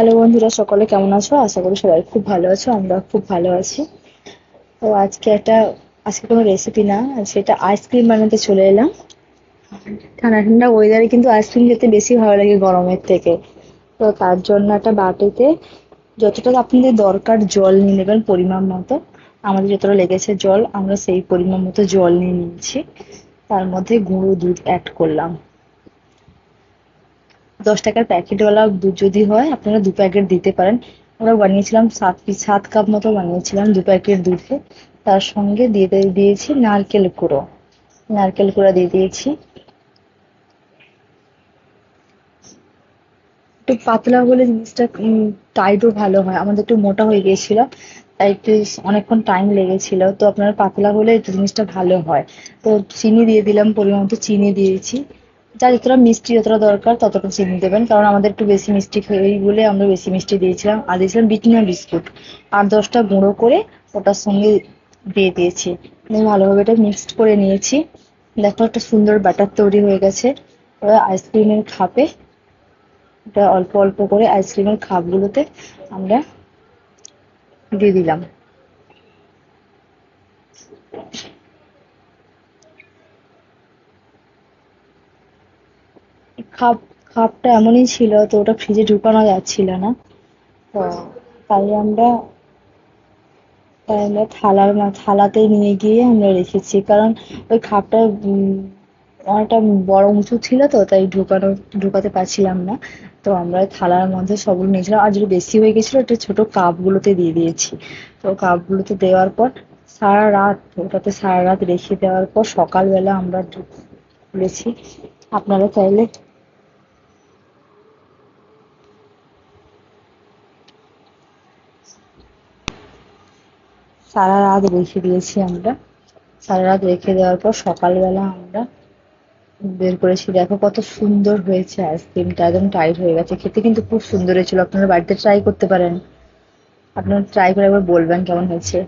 Hello বন্ধুরা, সকলে কেমন আছো? আশা করি সবাই খুব ভালো আছো, আমরা খুব ভালো আছি। তো আজকে একটা, আজকে কোনো রেসিপি না, সেটা আইসক্রিম বানাতে চলে এলাম। ঠান্ডা ঠান্ডা ওয়েদারে কিন্তু আইসক্রিম খেতে বেশি ভালো লাগে গরমের থেকে। তো তার জন্য একটা বাটিতে যতটা আপনাদের দরকার জল নিয়ে নেবেন পরিমাণ মতো, আমাদের যতটা লেগেছে জল, আমরা সেই পরিমাণ মতো জল নিয়ে নিয়েছি। তার মধ্যে গুঁড়ো দুধ অ্যাড করলাম। দশ টাকার প্যাকেটওয়ালা দুধ যদি হয়, আপনারা দু প্যাকেট দিতে পারেন। আমরা বানিয়েছিলাম সাত পিস, সাত কাপ মতো বানিয়েছিলাম দু প্যাকেট দুধে। তার সঙ্গে দিয়ে দিয়েছি নারকেল কুড়ো। নারকেল কুড়ো দিয়ে দিয়েছি। একটু পাতলা হলে জিনিসটা টাইটও ভালো হয়। আমাদের একটু মোটা হয়ে গিয়েছিল, তাই একটু অনেকক্ষণ টাইম লেগেছিল। তো আপনার পাতলা হলে জিনিসটা ভালো হয়। তো চিনি দিয়ে দিলাম, পরিমাণ মতো চিনি দিয়েছি। যা যতটা মিষ্টি, যতটা দরকার, ততটা চিনি দেবেন। কারণ আমাদের একটু বেশি মিষ্টি খাই বলে আমরা বেশি মিষ্টি দিয়েছিলাম। আর দিয়েছিলাম বিটনা বিস্কুট। আর দশটা গুঁড়ো করে ওটার সঙ্গে দিয়ে দিয়েছি। দিয়ে ভালোভাবে এটা মিক্সড করে নিয়েছি। দেখো একটা সুন্দর ব্যাটার তৈরি হয়ে গেছে। এবার আইসক্রিমের খাপে এটা অল্প অল্প করে আইসক্রিমের খাপগুলোতে আমরা দিয়ে দিলাম। খাপ খাপটা এমনই ছিল তো ওটা ফ্রিজে ঢুকানো যাচ্ছিল না। তো তাই আমরা তাই আমরা থালার থালাতে নিয়ে গিয়ে আমরা রেখেছি। কারণ ওই খাপটা অনেকটা বড় উঁচু ছিল তো তাই ঢুকানো ঢোকাতে পারছিলাম না। তো আমরা থালার মধ্যে সবগুলো নিয়েছিলাম। আর যদি বেশি হয়ে গেছিল একটা ছোট কাপগুলোতে দিয়ে দিয়েছি। তো কাপগুলোতে দেওয়ার পর সারা রাত ওটাতে সারা রাত রেখে দেওয়ার পর সকালবেলা আমরা খুলেছি। আপনারা চাইলে সারা রাত রেখে দিয়েছি আমরা। সারা রাত রেখে দেওয়ার পর সকালবেলা আমরা বের করেছি। দেখো কত সুন্দর হয়েছে আইসক্রিমটা, একদম টাইট হয়ে গেছে। খেতে কিন্তু খুব সুন্দর হয়েছিল। আপনারা বাড়িতে ট্রাই করতে পারেন। আপনারা ট্রাই করে একবার বলবেন কেমন হয়েছে।